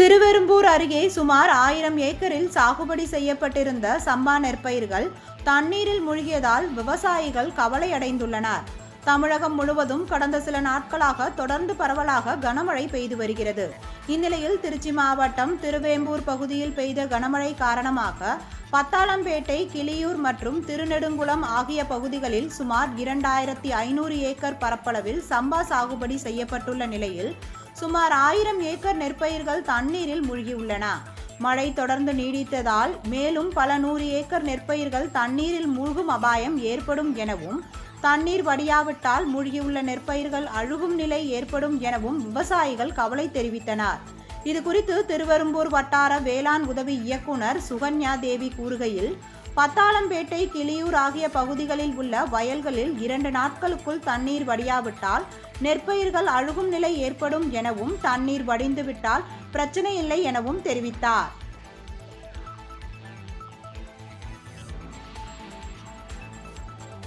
திருவெரும்பூர் அருகே சுமார் ஆயிரம் ஏக்கரில் சாகுபடி செய்யப்பட்டிருந்த சம்பா நெற்பயிர்கள் தண்ணீரில் மூழ்கியதால் விவசாயிகள் கவலையடைந்துள்ளனர். தமிழகம் முழுவதும் கடந்த சில நாட்களாக தொடர்ந்து பரவலாக கனமழை பெய்து வருகிறது. இந்நிலையில் திருச்சி மாவட்டம் திருவேம்பூர் பகுதியில் பெய்த கனமழை காரணமாக பத்தாளம்பேட்டை கிளியூர் மற்றும் திருநெடுங்குளம் ஆகிய பகுதிகளில் சுமார் இரண்டாயிரத்தி ஐநூறு ஏக்கர் பரப்பளவில் சம்பா சாகுபடி செய்யப்பட்டுள்ள நிலையில் சுமார் ஆயிரம் ஏக்கர் நெற்பயிர்கள் தண்ணீரில் மூழ்கியுள்ளன. மழை தொடர்ந்து நீடித்ததால் மேலும் பல நூறு ஏக்கர் நெற்பயிர்கள் தண்ணீரில் மூழ்கும் அபாயம் ஏற்படும் எனவும் தண்ணீர் வடியாவிட்டால் மூழ்கியுள்ள நெற்பயிர்கள் அழுகும் நிலை ஏற்படும் எனவும் விவசாயிகள் கவலை தெரிவித்தனர். இது குறித்து திருவெரும்பூர் வட்டார வேளாண் உதவி இயக்குனர் சுகன்யா தேவி கூறுகையில் பத்தாளம்பேட்டை கிளியூர் ஆகிய பகுதிகளில் உள்ள வயல்களில் இரண்டு நாட்களுக்குள் தண்ணீர் வடியாவிட்டால் நெற்பயிர்கள் அழுகும் நிலை ஏற்படும் எனவும் தண்ணீர் வடிந்துவிட்டால் பிரச்சனை இல்லை எனவும் தெரிவித்தார்.